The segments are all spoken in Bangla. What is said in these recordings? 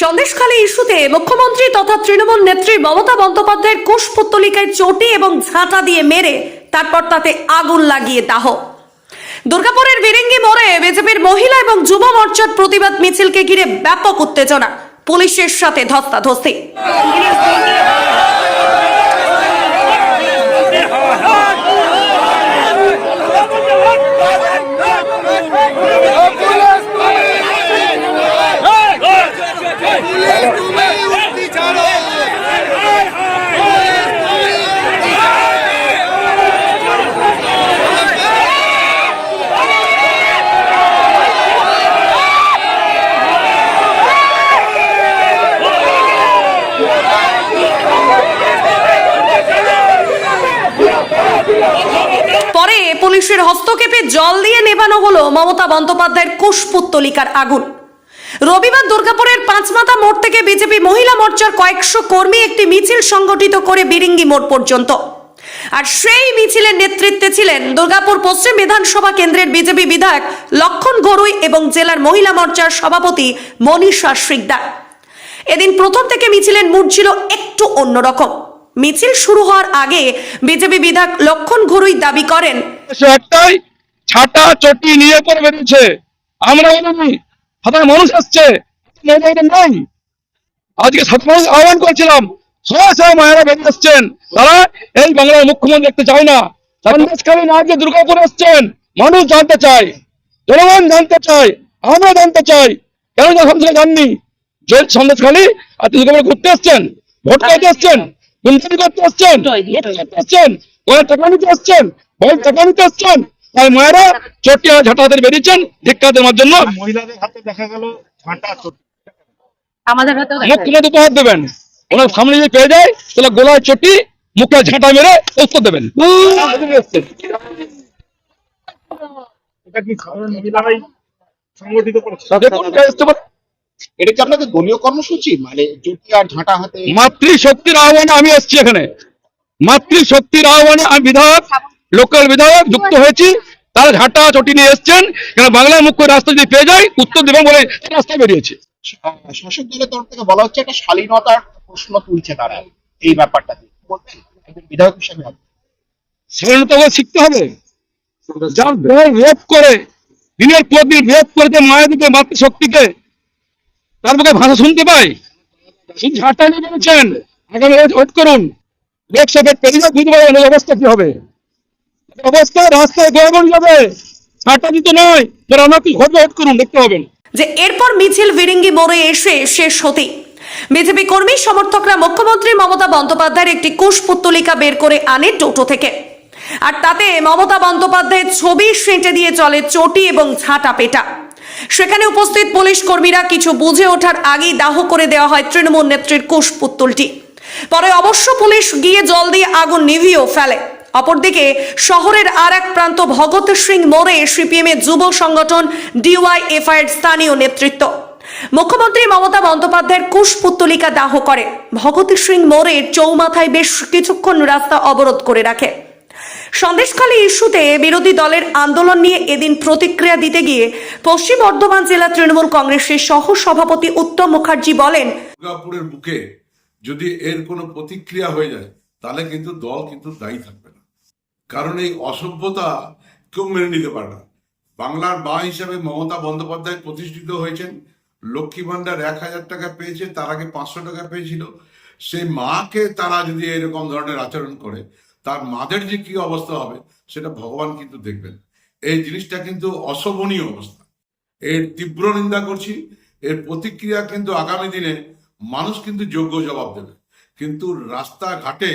সন্দেশখালী ইস্যুতে মুখ্যমন্ত্রী তথা তৃণমূল নেত্রী মমতা বন্দ্যোপাধ্যায়ের কুশপুত্তলিকায় চটি এবং ঝাঁটা দিয়ে মেরে তারপর তাতে আগুন লাগিয়ে দাহ। দুর্গাপুরের বিরিঙ্গি মোড়ে বিজেপির মহিলা এবং যুব মোর্চার প্রতিবাদ মিছিলকে ঘিরে ব্যাপক উত্তেজনা। পুলিশের সাথে ধস্তাধস্তি। পুলিশের হস্তক্ষেপে জল দিয়ে নেভানো হলো মমতা বন্দ্যোপাধ্যায়ের কুশপুত্তলিকার আগুন। রবিবার দুর্গাপুরের পাঁচমাথা মোড় থেকে বিজেপি মহিলা মোর্চার কয়েকশো কর্মী একটি মিছিল সংগঠিত করে বিরিঙ্গি মোড় পর্যন্ত। আর সেই মিছিলের নেতৃত্বে ছিলেন দুর্গাপুর পশ্চিম বিধানসভা কেন্দ্রের বিজেপি বিধায়ক লক্ষণ গরুই এবং জেলার মহিলা মোর্চার সভাপতি মনীষা শিকদার এদিন প্রথম থেকে মিছিলের মুড ছিল একটু অন্যরকম। মিছিল শুরু হওয়ার আগে বিজেপি বিধায়ক লক্ষণ ঘরুই দাবি করেন। একটাই ছাটা চটি নিয়ে করে বেরিয়েছে আমরা বলিনি সাধারণ মানুষ আসছে নাই। আজকে সাধারণ আহ্বান করছিলাম সরাসরি মায়েরা বেরিয়ে আসছেন। তারা এই বাংলার মুখ্যমন্ত্রী দেখতে চায় না। সন্দেশকালীন আজকে দুর্গাপুর আসছেন, মানুষ জানতে চায়, জনগণ জানতে চায়, আমরা জানতে চাই। কেন সন্দেশ জাননি সন্দেশখালী আর দুর্গাপুরে ঘুরতে আসছেন ভোট করতে আসছেন করতে আসছেন? আসছেন? ওরা টাকা নিতে আসছেন? ভোট টাকা নিতে আসছেন? তাই মায়েরা চটিয়া ঝাঁটাদের বেরিয়েছেন ভিক্ষা দেওয়ার জন্য। মহিলাদের হাতে দেখা গেল ঝাঁটা চটি। আমাদের হাতেও মুখ্যমন্ত্রী উপহার দেবেন। ওনার সামনে যদি পেয়ে যায় তাহলে গোলায় চটি মুখে ঝাঁটা মেরে উত্তর দেবেন। এটা কি সংগঠিত করেছে? দেখুন, এটা কি আপনাদের দলীয় কর্মসূচি? মানে জুটি আর ঝাঁটা হাতে মাতৃশক্তির আহ্বানে আমি এসেছি এখানে। মাতৃশক্তির আহ্বানে আমি বিধায়ক লোকাল বিধায়ক যুক্ত হয়েছি। তারা ঝাঁটা চটি নিয়ে এসছেন। কেন বাংলার মুখ্য রাস্তা যদি পেয়ে যায় উত্তর দেবেন বলে রাস্তায় বেরিয়েছে। শাসক দলের তরফ থেকে বলা হচ্ছে একটা শালীনতার প্রশ্ন তুলছে তারা এই ব্যাপারটা বলবেন? একজন বিধায়ক হিসেবে। স্বাধীনতা শিখতে হবে। যার রেপ করে দিনের পর দিন রেপ করে যে মায়েদিকে মাতৃশক্তিকে তার মুখে ভাষা শুনতে পাই। আগামী ওয়েট করুন। পারবেন এই অবস্থা কি হবে? অবস্থা রাস্তায় গড়গড় যাবে। ঝাঁটা দিতে নয় আমার কি ঘটবে ওয়েট করুন, দেখতে যে এরপর মিছিল বিরিঙ্গি মোড়ে এসে শেষ হতেই। বিজেপি কর্মী, সমর্থকরা, মুখ্যমন্ত্রী মমতা বন্দ্যোপাধ্যায়ের একটি কুশপুত্তলিকা বের করে আনে টোটো থেকে। আর তাতে মমতা বন্দ্যোপাধ্যায়ের ছবি সেঁটে দিয়ে চলে চটি এবং ঝাঁটা পেটা। সেখানে উপস্থিত পুলিশ কর্মীরা কিছু বুঝে ওঠার আগেই দাহ করে দেওয়া হয় তৃণমূল নেত্রীর কুশপুত্তুলটি পরে অবশ্য পুলিশ গিয়ে জল দিয়ে আগুন নিভিয়েও ফেলে। অপরদিকে শহরের আর এক প্রান্ত ভগৎ সিং মোড়ে সিপিএম এর যুব সংগঠন ডিওয়াইএফআই এর স্থানীয় নেতৃত্ব। মুখ্যমন্ত্রী মমতা বন্দ্যোপাধ্যায়ের কুশপুত্তলিকা দাহ করে। ভগৎ সিং মোড়ের চৌমাথায় বেশ কিছুক্ষণ রাস্তা অবরোধ করে রাখে। সন্দেশখালী ইস্যুতে বিরোধী দলের আন্দোলন নিয়ে এদিন প্রতিক্রিয়া দিতে গিয়ে পশ্চিম বর্ধমান জেলা তৃণমূল কংগ্রেসের সহ সভাপতি উত্তম মুখার্জি বলেন, দুর্গাপুরের বুকে যদি এর কোনো প্রতিক্রিয়া হয়ে যায়, তাহলে কিন্তু দল কিন্তু দায়ী থাকবে না। কারণ এই অসভ্যতা কেউ মেনে নিতে পারে না। বাংলার মা হিসাবে মমতা বন্দ্যোপাধ্যায় প্রতিষ্ঠিত হয়েছেন, লক্ষ্মী ভান্ডার এক হাজার টাকা পেয়েছে, তার আগে পাঁচশো টাকা পেয়েছিল। সেই মাকে তারা যদি এরকম ধরনের আচরণ করে, তার মাদের যে কি অবস্থা হবে, সেটা ভগবান কিন্তু দেখবেন। এই জিনিসটা কিন্তু অশোভনীয় অবস্থা। এর তীব্র নিন্দা করছি। এর প্রতিক্রিয়া কিন্তু আগামী দিনে মানুষ কিন্তু যোগ্য জবাব দেবে। কিন্তু রাস্তাঘাটে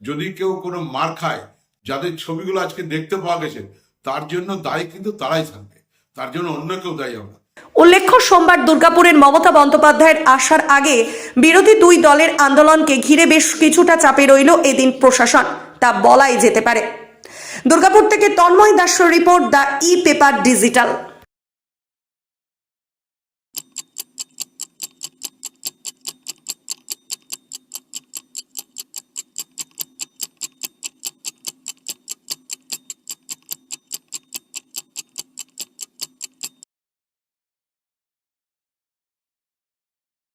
যদি কেউ কোনো মার খায়, যাদের ছবিগুলো আজকে দেখতে পাওয়া গেছে, তার জন্য দায়ী কিন্তু তারাই থাকবে। তার জন্য অন্য কেউ দায়ী হবে উল্লেখ্য, সোমবার দুর্গাপুরের মমতা বন্দ্যোপাধ্যায়ের আসার আগে বিরোধী দুই দলের আন্দোলনকে ঘিরে বেশ কিছুটা চাপে রইল এদিন প্রশাসন। তা বলাই যেতে পারে। দুর্গাপুর থেকে তন্ময় দাসের report the E paper digital.